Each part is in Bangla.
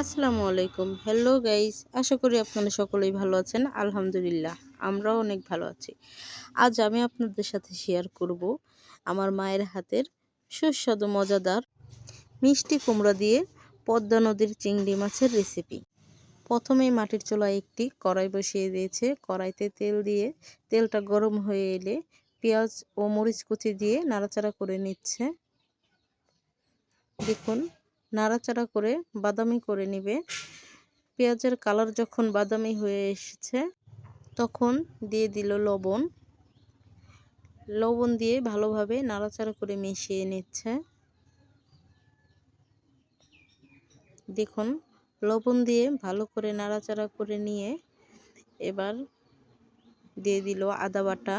আসসালামু আলাইকুম। হ্যালো গাইস আশা করি আপনারা সকলেই ভালো আছেন। আলহামদুলিল্লাহ, আমরাও অনেক ভালো আছি। আজ আমি আপনাদের সাথে শেয়ার করব আমার মায়ের হাতের সুস্বাদু, মজাদার মিষ্টি কুমড়া দিয়ে পদ্মা নদীর চিংড়ি মাছের রেসিপি প্রথমেই মাটির চোলায় একটি কড়াই বসিয়ে দিয়েছে। কড়াইতে তেল দিয়ে তেলটা গরম হয়ে এলে পেঁয়াজ ও মরিচ কুচি দিয়ে নাড়াচাড়া করে নিচ্ছে। দেখুন নাড়াচাড়া করে বাদামি করে নেবে। পেঁয়াজের কালার যখন বাদামি হয়ে এসেছে, তখন দিয়ে দিল লবণ। লবণ দিয়ে ভালোভাবে নাড়াচাড়া করে মিশিয়ে নিচ্ছে। দেখুন, লবণ দিয়ে ভালো করে নাড়াচাড়া করে নিয়ে এবার দিয়ে দিল আদা বাটা।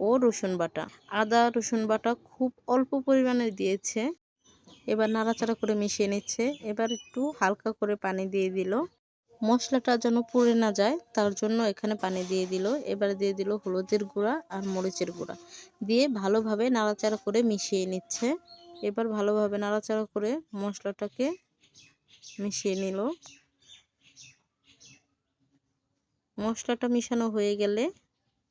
ও রসুন বাটা। আদা, রসুন বাটা খুব অল্প পরিমাণে দিয়েছে। এবার নাড়াচাড়া করে মিশিয়ে নিচ্ছে। এবার একটু হালকা করে পানি দিয়ে দিল। মশলাটা যেন পুড়ে না যায়, তার জন্য এখানে পানি দিয়ে দিল। এবার দিয়ে দিল হলুদের গুঁড়া আর মরিচের গুঁড়া। দিয়ে ভালোভাবে নাড়াচাড়া করে মিশিয়ে নিচ্ছে। এবার ভালোভাবে নাড়াচাড়া করে মশলাটাকে মিশিয়ে নিল। মশলাটা মিশানো হয়ে গেলে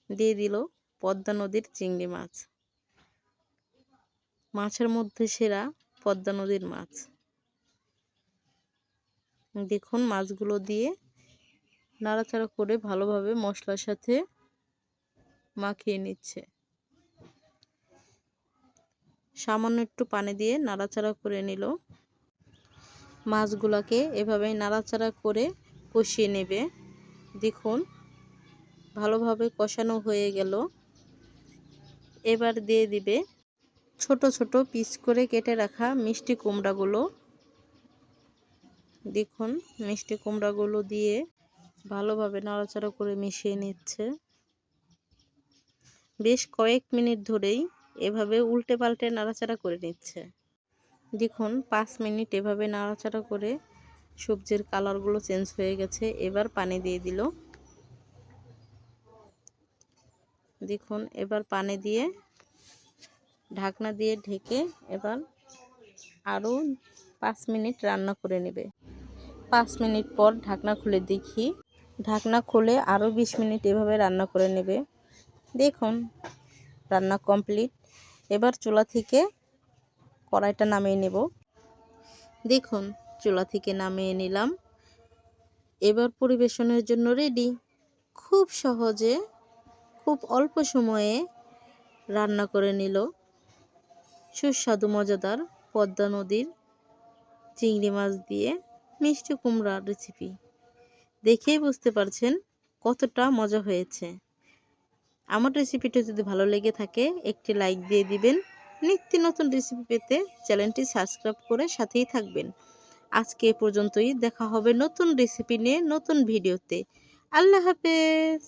দিয়ে দিল পদ্মা নদীর চিংড়ি মাছ। মাছের মধ্যে সেরা পদ্মা নদীর মাছ। দেখুন মাছগুলো দিয়ে নাড়াচাড়া করে ভালোভাবে মশলার সাথে মাখিয়ে নিচ্ছে। সামান্য একটু পানি দিয়ে নাড়াচাড়া করে নিল। মাছগুলোকে এভাবেই নাড়াচাড়া করে কষিয়ে নেবে। দেখুন, ভালোভাবে কষানো হয়ে গেল। এবার দিয়ে দিবে ছোট ছোট পিস করে কেটে রাখা মিষ্টি কুমড়াগুলো। দেখুন, মিষ্টি কুমড়াগুলো দিয়ে ভালোভাবে নাড়াচাড়া করে মিশিয়ে নিচ্ছে। বেশ কয়েক মিনিট ধরেই এভাবে উল্টে পাল্টে নাড়াচাড়া করে নিচ্ছে। দেখুন, পাঁচ মিনিট এভাবে নাড়াচাড়া করে সবজির কালারগুলো চেঞ্জ হয়ে গেছে। এবার পানি দিয়ে দিল। দেখুন, এবার পানি দিয়ে ঢাকনা দিয়ে ঢেকে এবার আরও পাঁচ মিনিট রান্না করে নেবে। পাঁচ মিনিট পর ঢাকনা খুলে দেখি। ঢাকনা খুলে আরও বিশ মিনিট এভাবে রান্না করে নেবে। দেখুন, রান্না কমপ্লিট। এবার চুলা থেকে কড়াইটা নামিয়ে নেব। দেখুন, চুলা থেকে নামিয়ে নিলাম। এবার পরিবেশনের জন্য রেডি খুব সহজে, খুব অল্প সময়ে রান্না করে নিল। সুস্বাদু মজাদার পদ্মা নদীর চিংড়ি মাছ দিয়ে মিষ্টি কুমড়ার রেসিপি দেখেই বুঝতে পারছেন কতটা মজা হয়েছে। আমার রেসিপিটা যদি ভালো লেগে থাকে, একটি লাইক দিয়ে দিবেন। নিত্য নতুন রেসিপি পেতে চ্যানেলটি সাবস্ক্রাইব করে সাথেই থাকবেন। আজকে এ পর্যন্তই। দেখা হবে নতুন রেসিপি নিয়ে নতুন ভিডিওতে আল্লাহ হাফেজ।